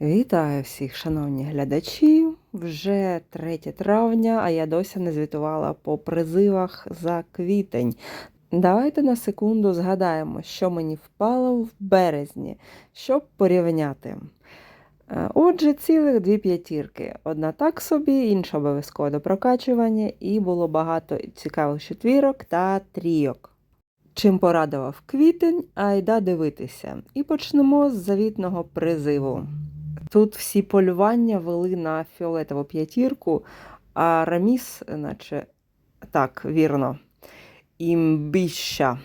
Вітаю всіх, шановні глядачі. Вже 3 травня, а я досі не звітувала по призивах за квітень. Давайте на секунду згадаємо, що мені впало в березні, щоб порівняти. Е, Отже, цілих дві п'ятірки. Одна так собі, інша обов'язково до прокачування, і було багато цікавих четвірок та трійок. Чим порадував квітень, айда дивитися. І почнемо з завітного призиву. Тут всі полювання вели на фіолетову п'ятірку, а Раміс, наче так, вірно, імбіща.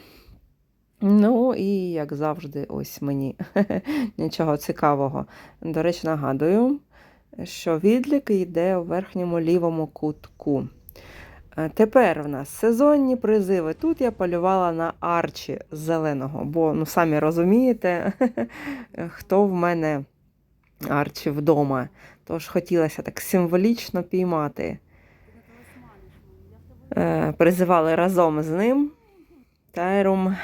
Ну і як завжди, ось мені нічого цікавого. До речі, нагадую, що відлік йде у верхньому лівому кутку. Е, Тепер в нас сезонні призиви. Тут я полювала на арчі зеленого, бо, ну, самі розумієте, хто в мене арчі вдома. Тож хотілося так символічно піймати. Е, Призивали разом з ним. Тайрум.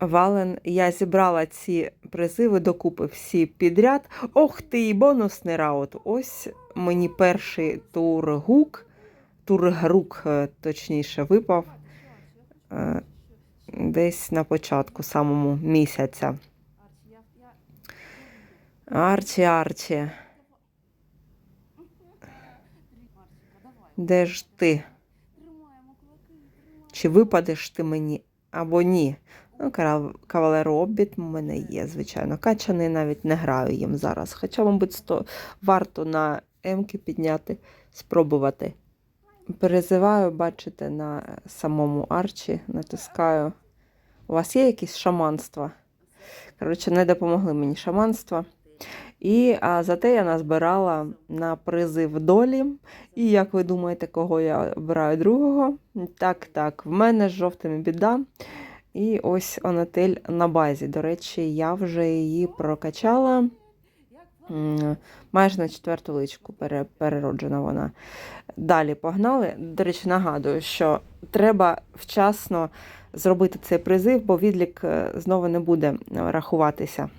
Вален, я зібрала ці призиви докупи всі підряд. Ох ти, і бонусний раут. Ось мені перший тургук, тургрук, е, точніше, випав е, десь на початку самому місяця. Арчі, Арчі. Де ж ти? Чи випадеш ти мені або ні? Ну, кавалер Обіт у мене є, звичайно. Качаний навіть не граю їм зараз. Хоча, мабуть, сто... варто на Емки підняти, спробувати. Перезиваю, бачите, на самому арчі, натискаю. У вас є якісь шаманства? Коротше, не допомогли мені шаманства. І а, зате я назбирала на призив долі. І як ви думаєте, кого я обираю другого? Так, так, в мене з жовтими біда. І ось Онатель на базі. До речі, я вже її прокачала. Майже на четверту личку перероджена вона. Далі погнали. До речі, нагадую, що треба вчасно зробити цей призив, бо відлік е, знову не буде е, рахуватися.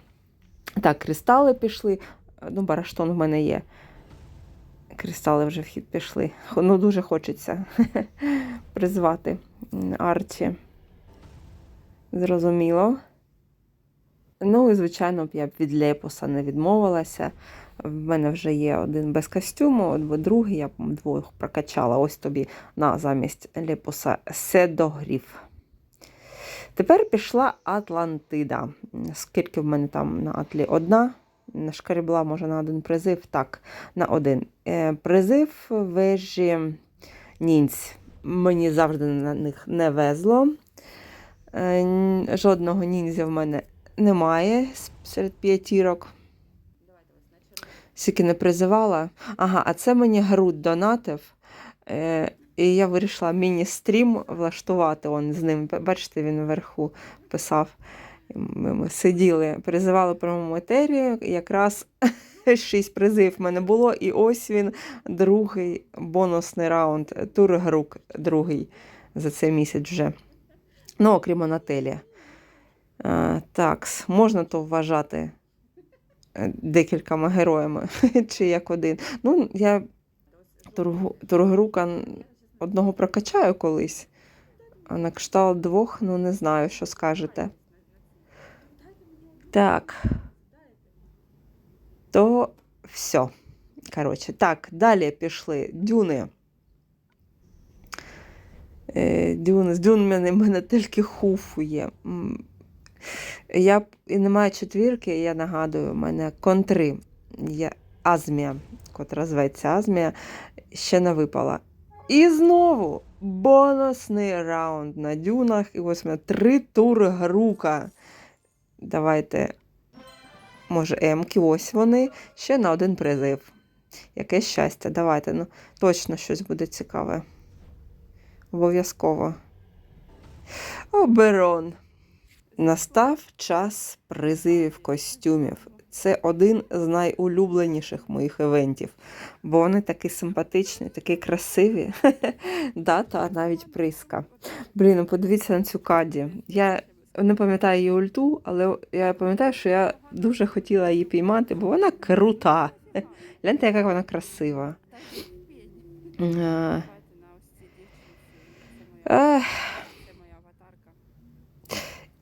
Так, кристали пішли. Ну, бараштон в мене є. Кристали вже в хід пішли. Ну, дуже хочеться призвати Арчі. Зрозуміло. Ну, і, звичайно, я б від Лепуса не відмовилася. В мене вже є один без костюму, другий я б двох прокачала. Ось тобі на замість Лепуса Седогрів. Тепер пішла Атлантида. Скільки в мене там на Атлі? Одна. Нашкарібла, може, на один призив. Так, на один. Е, призив вежі нінць. Мені завжди на них не везло. Е, жодного ніндзя в мене немає серед п'ятірок. Скільки не призивала. Ага, а це мені груд донатив. І я вирішила міні-стрім влаштувати. Он з ним. Бачите, він вверху писав. Ми, ми сиділи, призивали прямому етері. Якраз шість призив в мене було, і ось він, другий бонусний раунд. Тургрук другий за цей місяць вже. Ну, окрім Анателія. Так, можна то вважати е, декількома героями, чи як один. Ну, я н- одного прокачаю колись, а на кшталт двох, ну не знаю, що скажете. Так. То все. Коротше, так, далі пішли дюни. Е, Дюни, з дюн мене, мене тільки хуфу є. М, Я і немає четвірки, я нагадую, у мене контри. Я, Азмія, котра зветься Азмія, ще не випала. І знову бонусний раунд на дюнах. І ось у мене три тури грука. Давайте, може, емки, ось вони. Ще на один призив. Яке щастя, давайте. Ну, точно щось буде цікаве. Обов'язково. Оберон. Настав час призивів костюмів. Це один з найулюбленіших моїх івентів, бо вони такі симпатичні, такі красиві. Дата навіть приска. Блін, ну подивіться на цю каді. Я не пам'ятаю її ульту, але я пам'ятаю, що я дуже хотіла її піймати, бо вона крута. Гляньте, яка вона красива. Е.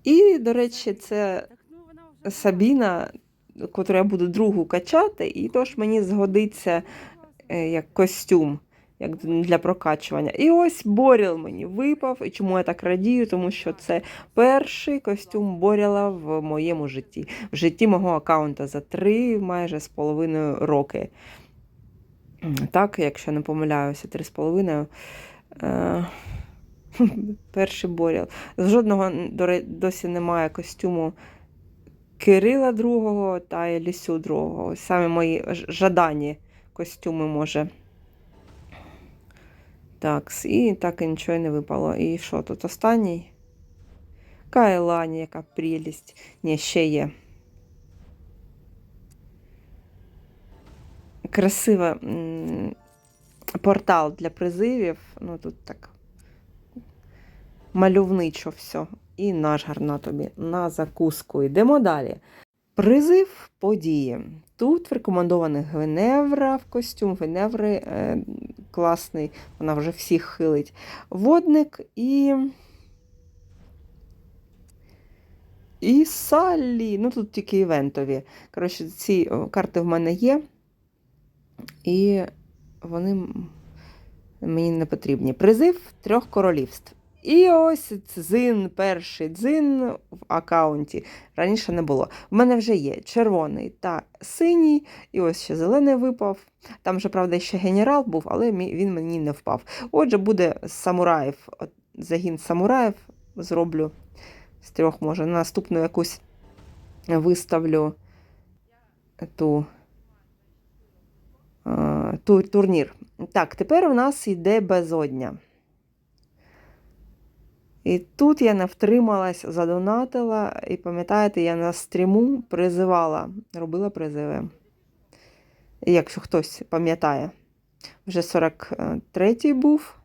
І, до речі, це Сабіна, котру я буду другу качати, і тож мені згодиться е, як костюм як для прокачування. І ось Боріл мені випав. І чому я так радію? Тому що це перший костюм Боріла в моєму житті, в житті мого аккаунта за три майже з половиною роки. Так, якщо не помиляюся, три з половиною. Е, Перший Боріл. З жодного досі немає костюму Кирила другого та Елісю другого. Саме мої жадані костюми може. Так, і так і нічого не випало. І що тут останній? Кайлані, яка прелість. Ні, ще є. Красивий портал для призивів. Ну тут так мальовничо все. І наш гарна тобі на закуску. Йдемо далі. Призив події. Тут в Гвиневра в костюм. Гвиневри е, класний, вона вже всіх хилить. Водник і. І Саллі. Ну тут тільки івентові. Коротше, ці карти в мене є. І вони мені не потрібні. Призив трьох королівств. І ось дзин, перший дзин в аккаунті. Раніше не було. В мене вже є червоний та синій, і ось ще зелений випав. Там же, правда, ще генерал був, але він мені не впав. Отже, буде з самураїв. Загін самураїв зроблю з трьох, може. На наступну якусь виставлю ту, е, тур, турнір. Так, тепер у нас йде безодня. І тут я не втрималась, задонатила, і пам'ятаєте, я на стріму призивала, робила призиви. Якщо хтось пам'ятає, вже 43-й був.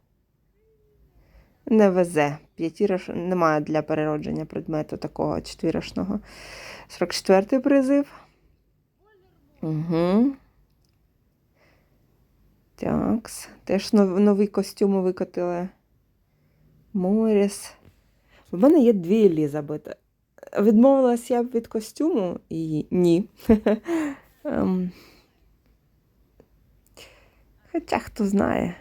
Не везе. П'ятіраш немає для переродження предмету такого четвірашного. 44-й призив. Угу. Такс. Теж нові костюми викотили. Моріс. У мене є дві Елізабети. Відмовилась я від костюму? І ні. Ем. Хоча хто знає.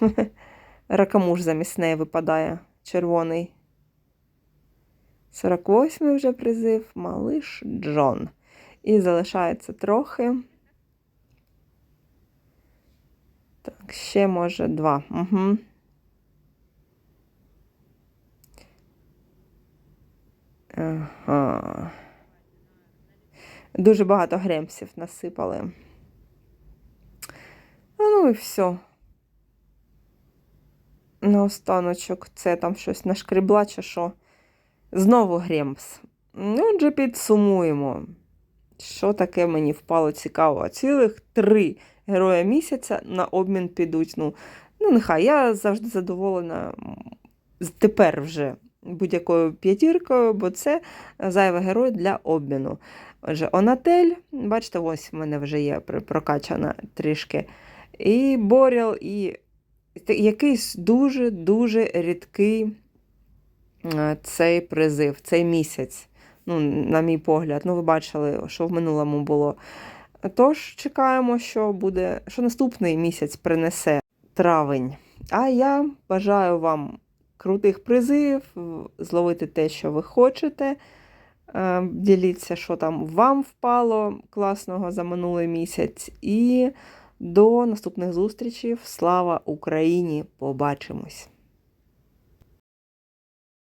Ракамуш замість неї випадає червоний. 48-й вже призив, малиш Джон. І залишається трохи. Так, ще може два. Угу. Дуже багато гремсів насипали. Ну і все. Наостаночок це там щось нашкребла чи що. Знову гремс. Ну, Отже, підсумуємо. Що таке мені впало цікаво? Цілих три героя місяця на обмін підуть. Ну, ну нехай я завжди задоволена тепер вже будь-якою п'ятіркою, бо це зайвий герой для обміну. Отже, Онатель, бачите, ось в мене вже є прокачана трішки. І Боріл, і якийсь дуже-дуже рідкий е, цей призив, цей місяць. Ну, на мій погляд, ну ви бачили, що в минулому було. Тож чекаємо, що буде, що наступний місяць принесе травень. А я бажаю вам крутих призів, зловити те, що ви хочете. Е, Діліться, що там вам впало класного за минулий місяць. І до наступних зустрічей. Слава Україні! Побачимось!